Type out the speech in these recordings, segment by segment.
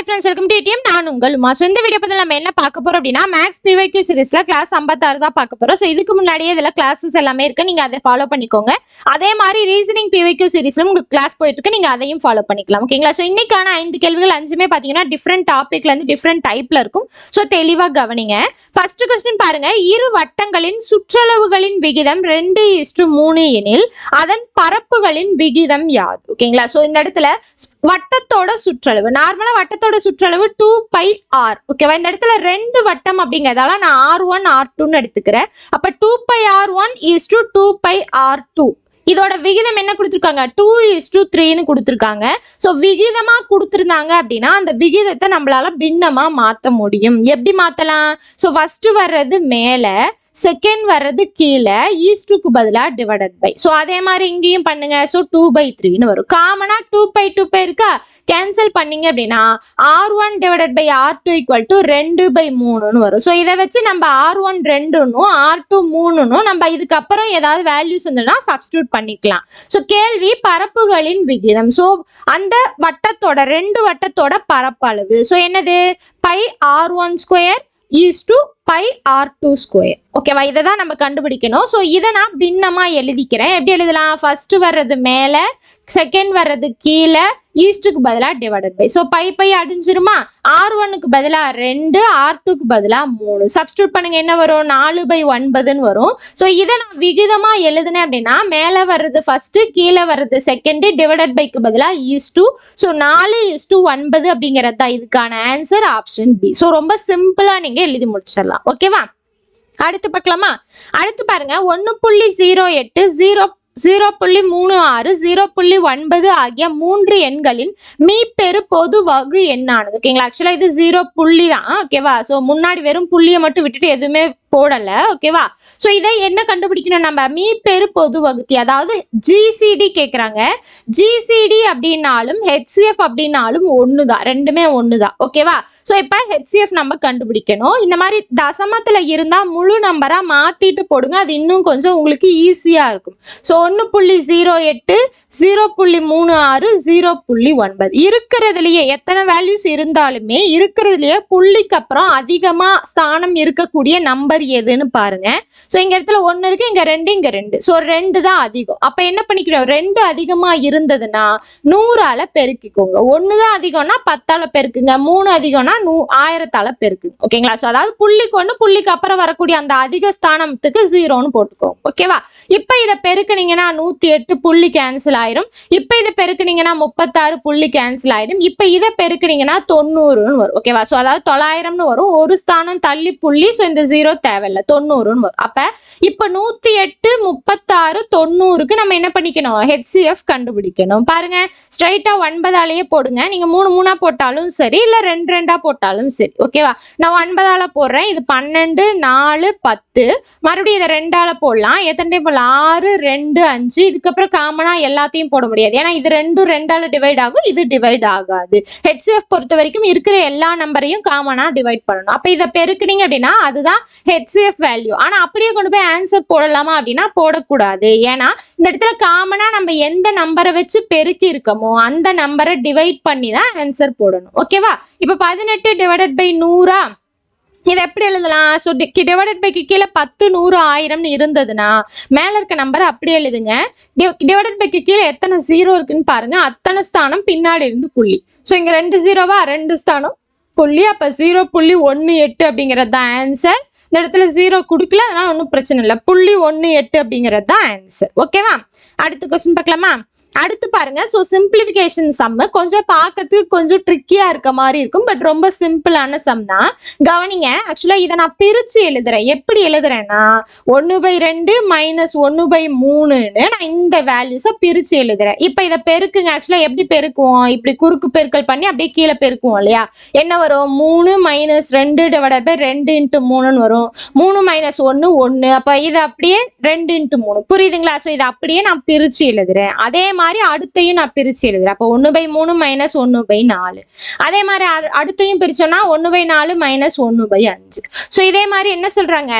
Hi friends welcome to TM நான் உங்கள் Uma. So இந்த வீடியோ பற்றி நம்ம என்ன பார்க்க போகிறோம் அப்படின்னா மேக்ஸ் பிவைக்யூ சீரிஸ்ல கிளாஸ் 56 தான் பார்க்க போறோம். ஸோ இதுக்கு முன்னாடியே இதில் கிளாஸஸ் எல்லாமே இருக்கு. நீங்க அதை ஃபாலோ பண்ணிக்கோங்க. அதே மாதிரி ரீசனிங் பிவைக்யூ சீரிஸ்ல உங்களுக்கு கிளாஸ் போயிட்டுருக்கு நீங்கள் நீங்க அதையும் ஃபாலோ பண்ணிக்கலாம். ஓகேங்களா ஸோ இன்னைக்கான ஐந்து கேள்விகள் அஞ்சுமே பாத்தீங்கன்னா டிஃப்ரெண்ட் டாப்பிக்லேருந்து டிஃப்ரெண்ட் டைப்ல இருக்கும். ஸோ தெளிவா கவனிங்க. ஃபர்ஸ்ட் கொஸ்டின் பாருங்க. இரு வட்டங்களின் சுற்றளவுகளின் விகிதம் ரெண்டு இஸ்டு மூணு எனில் அதன் பரப்புகளின் விகிதம் யாது? ஓகேங்களா ஸோ இந்த இடத்துல வட்டத்தோட சுற்றளவு. நார்மலா வட்டத்தோட சுற்றளவு டூ பை ஆர் ஓகேவா இந்த இடத்துல ரெண்டு வட்டம் அப்படிங்கிறதால நான் ஆர் ஒன் ஆர் டூன்னு எடுத்துக்கிறேன். அப்போ two pi R one is to two pi R two இதோட விகிதம் என்ன கொடுத்துருக்காங்க? டூ இஸ் டூ த்ரீன்னு கொடுத்துருக்காங்க. ஸோ விகிதமாக கொடுத்துருந்தாங்க அப்படின்னா அந்த விகிதத்தை நம்மளால பின்னமாக மாற்ற முடியும். எப்படி மாற்றலாம் ஸோ ஃபஸ்ட்டு வர்றது மேலே செகண்ட் வர்றது கீழே ஈஸ்டுக்கு பதிலாக டிவைடட் பை ஸோ அதே மாதிரி இங்கேயும் பண்ணுங்க. ஸோ டூ பை த்ரீன்னு வரும். காமனாக டூ பை டூ பை இருக்கா? கேன்சல் பண்ணீங்க அப்படின்னா R one divided by R two equal to ரெண்டு பை மூணுன்னு வரும். ஸோ இதை வச்சு நம்ம ஆர் ஒன் ரெண்டுன்னும் ஆர் டூ மூணுன்னும் நம்ம இதுக்கப்புறம் ஏதாவது வேல்யூஸ் இருந்ததுன்னா சப்ஸ்டியூட் பண்ணிக்கலாம். ஸோ கேள்வி பரப்புகளின் விகிதம். ஸோ அந்த வட்டத்தோட ரெண்டு வட்டத்தோட பரப்பளவு ஸோ என்னது? Pi R one square is to pi R two square ஓகேவா இதை தான் நம்ம கண்டுபிடிக்கணும். ஸோ இதை நான் பின்னமாக எழுதிக்கிறேன். எப்படி எழுதலாம்? ஃபர்ஸ்ட் வர்றது மேலே செகண்ட் வர்றது கீழே ஈஸ்ட்டுக்கு பதிலாக divided by so pi pi அடிஞ்சிருமா? R ஒன்னுக்கு பதிலாக ரெண்டு ஆர் டூக்கு பதிலாக மூணு. சப்ஸ்டியூட் பண்ணுங்க என்ன வரும்? நாலு பை ஒன்பதுன்னு வரும். ஸோ இதை நான் விகிதமாக எழுதுனேன் அப்படின்னா மேலே வர்றது ஃபர்ஸ்ட் கீழே வர்றது செகண்டு டிவைடட் பைக்கு பதிலாக ஈஸ் டூ ஸோ நாலு இஸ் டூ ஒன்பது அப்படிங்கிறது தான் இதுக்கான ஆன்சர் ஆப்ஷன் பி ஸோ ரொம்ப சிம்பிளாக நீங்கள் எழுதி முடிச்சிடலாம். ஓகேவா அடுத்து பார்க்கலாமா? அடுத்து பாருங்க ஒன்று புள்ளி ஜீரோ எட்டு ஜீரோ ஜீரோ புள்ளி மூணு ஆறு ஜீரோ புள்ளி ஒன்பது ஆகிய மூன்று எண்களின் மீப்பெரு பொது வகு எண்ணானது. ஓகேங்களா ஆக்சுவலாக இது ஜீரோ புள்ளி தான். ஓகேவா ஸோ முன்னாடி வெறும் புள்ளியை மட்டும் விட்டுட்டு எதுவுமே போடலை ஓகேவா ஸோ இதை என்ன கண்டுபிடிக்கணும் நம்ம? மீப்பெரு பொது வகுத்தி. அதாவது ஜிசிடி கேட்குறாங்க ஜிசிடி அப்படின்னாலும் ஹெச்சிஎஃப் அப்படின்னாலும் ஒன்று தான் ரெண்டுமே ஒன்று தான் ஓகேவா ஸோ இப்போ ஹெச்சிஎஃப் நம்ம கண்டுபிடிக்கணும். இந்த மாதிரி தசமத்தில் இருந்தால் முழு நம்பராக மாற்றிட்டு போடுங்க. அது இன்னும் கொஞ்சம் உங்களுக்கு ஈஸியாக இருக்கும். ஸோ ஒன்று புள்ளி ஜீரோ எட்டு ஜீரோ புள்ளி மூணு ஆறு ஜீரோ புள்ளி ஒன்பது. இருக்கிறதுலையே எத்தனை வேல்யூஸ் இருந்தாலுமே இருக்கிறதுலையே புள்ளிக்கு அப்புறம் அதிகமாக ஸ்தானம் இருக்கக்கூடிய நம்பர் எதுன்னு பாருங்க. ஸோ இங்க இடத்துல ஒன்று இருக்கு இங்க ரெண்டு இங்க ரெண்டு. ஸோ ரெண்டு தான் அதிகம். அப்ப என்ன பண்ணிக்கிறோம்? ரெண்டு அதிகமா இருந்ததுன்னா நூறால பெருக்கிக்கோங்க. ஒன்று தான் அதிகம்னா பத்தால பெருக்குங்க. மூணு அதிகம்னா நூ ஆயிரத்தால பெருக்குங்க. ஓகேங்களா ஸோ அதாவது புள்ளிக்கு ஒன்று புள்ளிக்கு அப்புறம் வரக்கூடிய அந்த அதிக ஸ்தானத்துக்கு ஜீரோன்னு போட்டுக்கோங்க. ஓகேவா இப்போ இதை பெருக்குனீங்கன்னா நூத்தி எட்டு புள்ளி கேன்சல் ஆயிரும். இப்போ இதை பெருக்குனீங்கன்னா முப்பத்தாறு புள்ளி கேன்சல் ஆயிடும். இப்போ இதை பெருக்குனீங்கன்னா தொண்ணூறுன்னு வரும். ஓகேவா ஸோ அதாவது தொள்ளாயிரம்னு வரும். ஒரு ஸ்தானம் தள்ளி புள்ளி ஸோ இந்த ஜீரோ தேவையில்லை. தொண்ணூறுன்னு வரும். அப்போ இப்போ நூற்றி எட்டு முப்பத்தாறு தொண்ணூறுக்கு நம்ம என்ன பண்ணிக்கணும்? ஹெச்சிஎஃப் கண்டுபிடிக்கணும். பாருங்க ஸ்ட்ரைட்டாக ஒன்பதாலேயே போடுங்க. நீங்க மூணு மூணா போட்டாலும் சரி இல்ல ரெண்டு ரெண்டா போட்டாலும் சரி. ஓகேவா நான் ஒன்பதால போடுறேன். இது பன்னெண்டு நாலு பத்து. மறுபடியும் இதை ரெண்டால போடலாம். எத்தனை டைம் போடலாம்? ஆறு ரெண்டு அஞ்சு. இதுக்கப்புறம் காமனா எல்லாத்தையும் போட முடியாது. ஏன்னா இது ரெண்டும் ரெண்டால டிவைட் ஆகும். இது டிவைட் ஆகாது. ஹெச்சிஎஃப் பொறுத்த வரைக்கும் இருக்கிற எல்லா நம்பரையும் காமனா டிவைட் பண்ணணும். அப்போ இதை பெருக்குனீங்க அப்படின்னா அதுதான் ஹெச்சிஎஃப் வேல்யூ ஆனால் அப்படியே கொண்டு போய் ஆன்சர் போடலாமா அப்படின்னா போடக்கூடாது. ஏன்னா இந்த இடத்துல காமனாக நம்ம எந்த நம்பரை வச்சு பெருக்கி இருக்கோமோ அந்த நம்பரை டிவைட் பண்ணி தான் ஆன்சர் போடணும். ஓகேவா இப்போ பதினெட்டு டிவைடட் பை நூறா இதை எப்படி எழுதலாம்? ஸோ டிவைடட் பைக்கு கீழே பத்து நூறு ஆயிரம்னு இருந்ததுன்னா மேலே இருக்க நம்பரை அப்படியே எழுதுங்க. டிவைடட் பைக்கு கீழே எத்தனை ஜீரோ இருக்குன்னு பாருங்க. அத்தனை ஸ்தானம் பின்னாடி இருந்து புள்ளி. ஸோ இங்கே ரெண்டு ஜீரோவா ரெண்டு ஸ்தானம் புள்ளி. அப்போ ஜீரோ புள்ளி ஒன்று எட்டு அப்படிங்கிறது தான் ஆன்சர் இந்த இடத்துல ஜீரோ கொடுக்கல அதனால ஒன்றும் பிரச்சனை இல்லை. புள்ளி ஒன்று எட்டு அப்படிங்கிறது தான் ஆன்சர் ஓகேவா அடுத்த கொஸ்டின் பார்க்கலாமா? அடுத்து பாருங்க. ஸோ சிம்பிளிஃபிகேஷன் சம்மு கொஞ்சம் பார்க்கறதுக்கு கொஞ்சம் ட்ரிக்கியா இருக்க மாதிரி இருக்கும். பட் ரொம்ப சிம்பிளான சம் தான். கவனிங்க ஆக்சுவலாக இதை நான் பிரித்து எழுதுறேன். எப்படி எழுதுறேன்னா ஒன்று பை ரெண்டு மைனஸ் ஒன்று பை மூணுன்னு நான் இந்த வேல்யூஸை பிரித்து எழுதுறேன். இப்போ இதை பெருக்குங்க. ஆக்சுவலாக எப்படி பெருக்குவோம்? இப்படி குறுக்கு பெருக்கல் பண்ணி அப்படியே கீழே பெருக்குவோம் இல்லையா? என்ன வரும்? மூணு மைனஸ் ரெண்டு டிவைடட் பை ரெண்டு இன்ட்டு மூணுன்னு வரும். மூணு மைனஸ் ஒன்று ஒன்று அப்போ இது அப்படியே ரெண்டு இன்ட்டு மூணு. புரியுதுங்களா? ஸோ இதை அப்படியே நான் பிரித்து எழுதுறேன். அதே மாதிரி அடுத்தையும் நான் பிரிச்சு எழுதுறேன். அப்போ ஒன்று பை மூணு மைனஸ் ஒன்று பை நாலு. அதே மாதிரி அடுத்தையும் பிரிச்சோம்னா ஒன்று பை நாலு மைனஸ் ஒன்று பை அஞ்சு. ஸோ இதே மாதிரி என்ன சொல்றாங்க?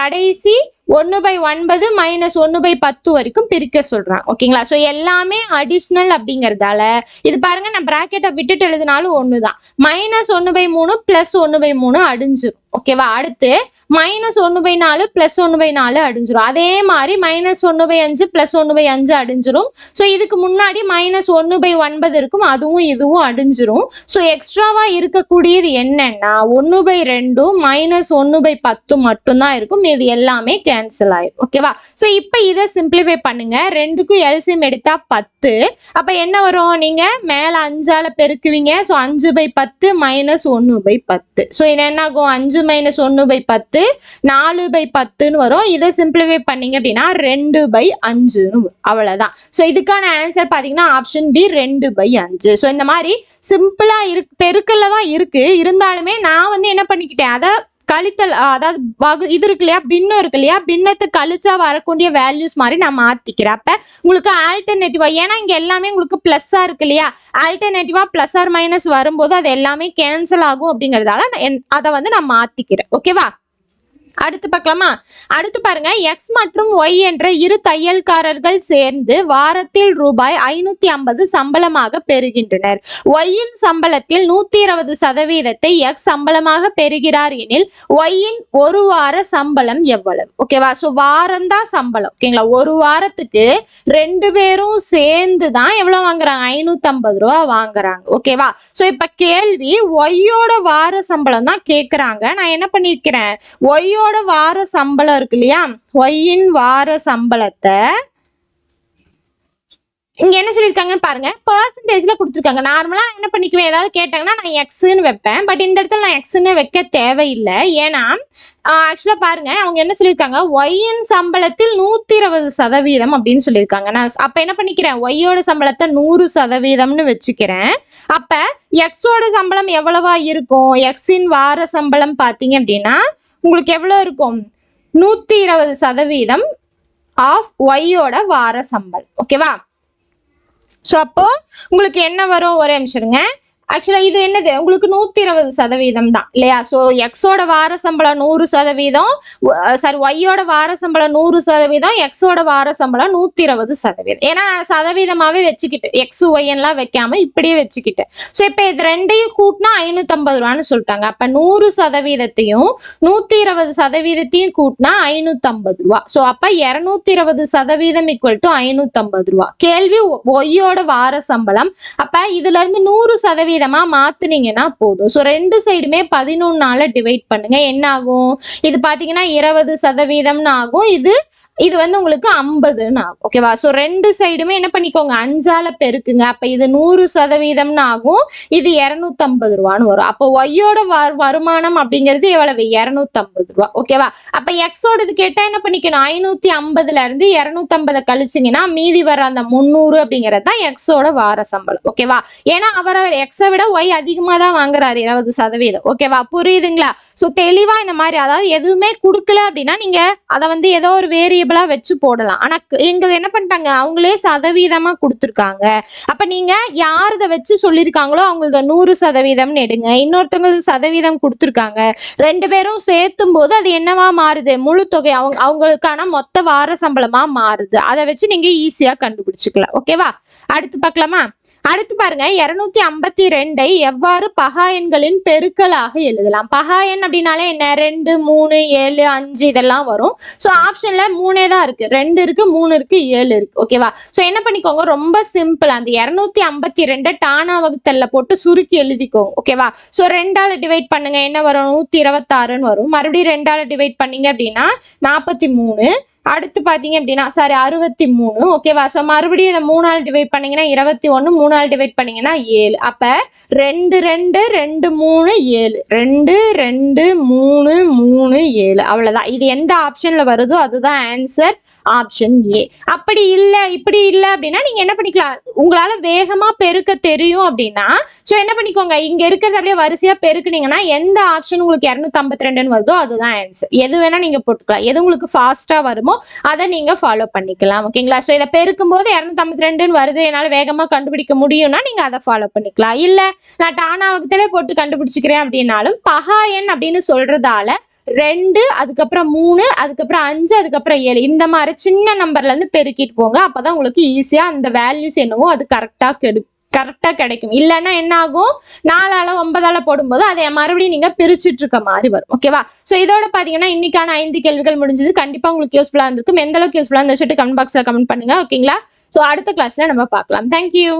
கடைசி ஒன்று பை ஒன்பது மைனஸ் ஒன்று பை பத்து வரைக்கும் பிரிக்க சொல்றாங்க. ஓகேங்களா ஸோ எல்லாமே அடிஷ்னல் அப்படிங்கறதால இது பாருங்க நான் பிராக்கெட்டை விட்டுட்டு எழுதினாலும் ஒன்று தான் மைனஸ் ஒன்று பை மூணு பிளஸ் ஒன்று பை மூணு அடிஞ்சிடும் ஓகேவா அடுத்து மைனஸ் ஒன்று பை நாலு பிளஸ் ஒன்று பை நாலு அடிஞ்சிரும். அதே மாதிரி மைனஸ் ஒன்று பை அஞ்சு பிளஸ் ஒன்று பை அஞ்சு அடிஞ்சிரும். ஸோ இதுக்கு முன்னாடி மைனஸ் ஒன்று பை ஒன்பது இருக்கும். அதுவும் இதுவும் அடிஞ்சிரும். ஸோ எக்ஸ்ட்ராவா இருக்கக்கூடியது என்னன்னா ஒன்று பை ரெண்டும் மைனஸ் ஒன்று பை பத்து மட்டும்தான் இருக்கும். இது எல்லாமே கேன்சல் ஆயிடும் ஓகேவா ஸோ இப்போ இதை சிம்பிளிஃபை பண்ணுங்க. ரெண்டுக்கும் எல்சியம் எடுத்தா பத்து. அப்போ என்ன வரும்? நீங்க மேலே அஞ்சால பெருக்குவீங்க. ஸோ அஞ்சு பை பத்து மைனஸ் ஒன்று பை பத்து. ஸோ என்ன ஆகும் அஞ்சு மைனஸ் ஒன்று பை பத்து நாலு பை பத்துன்னு வரும். இதை சிம்பிளிஃபை பண்ணீங்க அப்படின்னா ரெண்டு பை அஞ்சுன்னு அவ்வளோதான் ஸோ இதுக்கான ஆன்சர் பார்த்தீங்கன்னா ஆப்ஷன் பி ரெண்டு பை அஞ்சு. ஸோ இந்த மாதிரி சிம்பிளாக இரு பெருக்கல்ல தான் இருக்குது இருந்தாலுமே நான் வந்து என்ன பண்ணிக்கிட்டேன்? அதை கழித்தல் அதாவது வகு இது இருக்கு இல்லையா? பின்னம் இருக்கு இல்லையா? பின்னத்தை கழிச்சா வரக்கூடிய வேல்யூஸ் மாதிரி நான் மாத்திக்கிறேன். அப்ப உங்களுக்கு ஆல்டர்னேட்டிவா ஏன்னா இங்க எல்லாமே உங்களுக்கு பிளஸ்ஸா இருக்கு இல்லையா? ஆல்டர்னேட்டிவா பிளஸ் ஆர் மைனஸ் வரும்போது அது எல்லாமே கேன்சல் ஆகும் அப்படிங்கறதால நான் என்- அதை வந்து நான் மாத்திக்கிறேன். ஓகேவா அடுத்து பார்க்கலாமா? அடுத்து பாருங்க எக்ஸ் மற்றும் ஒய் என்ற இரு தையல்காரர்கள் சேர்ந்து வாரத்தில் ரூபாய் ஐநூத்தி ஐம்பது சம்பளமாக பெறுகின்றனர். ஒய்யின் சம்பளத்தில் நூத்தி இருபது சதவீதத்தை எக்ஸ் சம்பளமாக பெறுகிறார் எனில் ஒய்யின் ஒரு வார சம்பளம் எவ்வளவு? ஓகேவா ஸோ வாரம் தான் சம்பளம். ஓகேங்களா ஒரு வாரத்துக்கு ரெண்டு பேரும் சேர்ந்து தான் எவ்வளவு வாங்குறாங்க? ஐநூத்தி ஐம்பது ரூபா வாங்குறாங்க. ஓகேவா ஸோ இப்ப கேள்வி ஒய்யோட வார சம்பளம் தான் கேக்குறாங்க. நான் என்ன பண்ணிருக்கிறேன் ஒய்யோட வார சம்பளம் இருக்கு இல்லையா? ஒய்யின் வார சம்பளத்தை இங்க என்ன சொல்லியிருக்காங்கன்னு பாருங்க. பர்சன்டேஜ்ல கொடுத்துருக்காங்க. நார்மலா என்ன பண்ணிக்குவேன்? ஏதாவது கேட்டாங்கன்னா நான் எக்ஸ்ன்னு வைப்பேன். பட் இந்த இடத்துல நான் எக்ஸ்ன்னு வைக்க தேவையில்லை. ஏன்னா ஆக்சுவலா பாருங்க. அவங்க என்ன சொல்லியிருக்காங்க? ஒய்யின் சம்பளத்தில் நூத்தி இருபது சதவீதம் அப்படின்னு சொல்லியிருக்காங்க. நான் அப்ப என்ன பண்ணிக்கிறேன்? ஒய்யோட சம்பளத்தை நூறு சதவீதம்னு வச்சுக்கிறேன். அப்ப எக்ஸோட சம்பளம் எவ்வளவா இருக்கும்? எக்ஸின் வார சம்பளம் பாத்தீங்க அப்படின்னா உங்களுக்கு எவ்வளவு இருக்கும்? நூத்தி இருபது சதவீதம் ஆஃப் ஒய்யோட வார சம்பளம் ஓகேவா ஸோ அப்போ உங்களுக்கு என்ன வரும்? ஒரே நிமிஷம் ஆக்சுவலாக இது என்னது? உங்களுக்கு நூற்றி இருபது சதவீதம் தான் இல்லையா? ஸோ எக்ஸோட வார சம்பளம் நூறு சதவீதம் சாரி ஒய்யோட வார சம்பளம் நூறு சதவீதம் எக்ஸோட வார சம்பளம் நூற்றி இருபது சதவீதம். ஏன்னா நான் சதவீதமாகவே வச்சுக்கிட்டேன் எக்ஸ் ஒய்யெல்லாம் வைக்காம இப்படியே வச்சுக்கிட்டு. ஸோ இப்போ இது ரெண்டையும் கூட்டினா ஐநூற்றம்பது ரூபான்னு சொல்லிட்டாங்க. அப்போ நூறு சதவீதத்தையும் நூற்றி இருபது சதவீதத்தையும் கூட்டினா ஐநூற்றம்பது ரூபா. ஸோ அப்போ இரநூத்தி இருபது சதவீதம் ஈக்குவல் டு ஐநூற்றம்பது ரூபா. கேள்வி ஒய்யோட வார சம்பளம். அப்ப இதுல இருந்து நூறு சதவீதம் மாத்துனீங்கன்னா போதும். ஸோ ரெண்டு சைடுமே பதினொன்னால டிவைட் பண்ணுங்க. என்ன ஆகும் இது பாத்தீங்கன்னா இருபது சதவீதம்னு ஆகும். இது இது வந்து உங்களுக்கு ஐம்பதுன்னு ஆகும். ஓகேவா ஸோ ரெண்டு சைடுமே என்ன பண்ணிக்கோங்க? அஞ்சால பெருக்குங்க. அப்போ இது நூறு சதவீதம்னு ஆகும். இது இரநூத்தம்பது ரூபான்னு வரும். அப்போ ஒய்யோட வருமானம் அப்படிங்கிறது எவ்வளவு? இரநூத்தம்பது ரூபா. ஓகேவா அப்ப எக்ஸோடது கேட்டால் என்ன பண்ணிக்கணும்? ஐநூற்றி ஐம்பதுல இருந்து இரநூத்தம்பதை கழிச்சிங்கன்னா மீதி வர அந்த முந்நூறு அப்படிங்கிறது தான் எக்ஸோட வார சம்பளம். ஓகேவா ஏன்னா அவர் எக்ஸை விட ஒய் அதிகமாக தான் வாங்குறாரு. இருபது சதவீதம். ஓகேவா புரியுதுங்களா? ஸோ தெளிவாக இந்த மாதிரி அதாவது எதுவுமே கொடுக்கல அப்படின்னா நீங்கள் அதை வந்து ஏதோ ஒரு வேரியபிளா வச்சு போடலாம். ஆனா க- என்ன பண்ணிட்டாங்க? அவங்களே சதவீதமா கொடுத்துருக்காங்க. அப்ப நீங்க யார் இதை வச்சு சொல்லியிருக்காங்களோ அவங்களது நூறு சதவீதம்னு எடுங்க. இன்னொருத்தவங்களுக்கு சதவீதம் கொடுத்துருக்காங்க. ரெண்டு பேரும் சேர்த்தும் போது அது என்னவா மாறுது? முழு தொகை அவங்க அவங்களுக்கான மொத்த வார சம்பளமா மாறுது. அதை வச்சு நீங்க ஈஸியா கண்டுபிடிச்சிக்கலாம். ஓகேவா அடுத்து பார்க்கலாமா? அடுத்து பாருங்க இருநூத்தி ஐம்பத்தி ரெண்டை எவ்வாறு பகா எண்களின் பெருக்கலாக எழுதலாம்? பகா எண் அப்படின்னாலே என்ன? ரெண்டு மூணு ஏழு அஞ்சு இதெல்லாம் வரும். ஸோ ஆப்ஷன்ல மூணே தான் இருக்கு. ரெண்டு இருக்கு மூணு இருக்கு ஏழு இருக்கு. ஓகேவா ஸோ என்ன பண்ணிக்கோங்க? ரொம்ப சிம்பிள் அந்த இருநூத்தி ஐம்பத்தி ரெண்டை டானா வகுத்தல்ல போட்டு சுருக்கி எழுதிக்கோங்க. ஓகேவா ஸோ ரெண்டால டிவைட் பண்ணுங்க. என்ன வரும்? நூத்தி இருபத்தாறுன்னு வரும். மறுபடியும் ரெண்டால டிவைட் பண்ணீங்க அப்படின்னா நாற்பத்தி மூணு அடுத்து பார்த்தீங்க அப்படின்னா சாரி அறுபத்தி மூணு ஓகேவா ஸோ மறுபடியும் இதை மூணால் டிவைட் பண்ணீங்கன்னா இருபத்தி ஒன்று மூணால் டிவைட் பண்ணீங்கன்னா ஏழு. அப்போ ரெண்டு ரெண்டு ரெண்டு மூணு ஏழு. ரெண்டு ரெண்டு மூணு மூணு ஏழு. அவ்வளோதான் இது எந்த ஆப்ஷனில் வருதோ அதுதான் ஆன்சர் ஆப்ஷன் ஏ அப்படி இல்லை இப்படி இல்லை அப்படின்னா நீங்கள் என்ன பண்ணிக்கலாம்? உங்களால் வேகமாக பெருக்க தெரியும் அப்படின்னா ஸோ என்ன பண்ணிக்கோங்க? இங்கே இருக்கிறது அப்படியே வரிசையாக பெருக்குனீங்கன்னா எந்த ஆப்ஷன் உங்களுக்கு இரநூத்தம்பத்தி ரெண்டுன்னு வருதோ அதுதான் ஆன்சர் எது வேணால் நீங்கள் போட்டுக்கலாம். எது உங்களுக்கு ஃபாஸ்ட்டாக வருமோ அதை நீங்கள் ஃபாலோ பண்ணிக்கலாம் ஓகேங்களா ஸோ இதை பெருக்கும் போது இரநூத்தம்பத்தி ரெண்டுன்னு வருது. என்னால் வேகமாக கண்டுபிடிக்க முடியும்னா நீங்கள் அதை ஃபாலோ பண்ணிக்கலாம். இல்லை நான் டானாவுக்குத்தலே போட்டு கண்டுபிடிச்சிக்கிறேன் அப்படின்னாலும் பகா எண் அப்படின்னு சொல்றதால ரெண்டு அதுக்கப்புறம் மூணு அதுக்கப்புறம் அஞ்சு அதுக்கப்புறம் ஏழு இந்த மாதிரி சின்ன நம்பர்ல இருந்து பெருக்கிட்டு போங்க. அப்பதான் உங்களுக்கு ஈஸியா அந்த வேல்யூஸ் என்னவோ அது கரெக்டா கெடு கரெக்டா கிடைக்கும். இல்லைன்னா என்ன ஆகும் நாலால ஒன்பதால போடும்போது அதை மறுபடியும் நீங்க பிரிச்சுட்டு இருக்க மாதிரி வரும். ஓகேவா ஸோ இதோட பாத்தீங்கன்னா இன்னைக்கான ஐந்து கேள்விகள் முடிஞ்சது. கண்டிப்பா உங்களுக்கு யூஸ்ஃபுல்லா இருந்திருக்கும். எந்த அளவுக்கு யூஸ்ஃபுல்லாக இருந்த சொல்லிட்டு கமெண்ட் பாக்ஸில் கமெண்ட் பண்ணுங்க. ஓகேங்களா சோ அடுத்த கிளாஸ்ல நம்ம பார்க்கலாம். தேங்க்யூ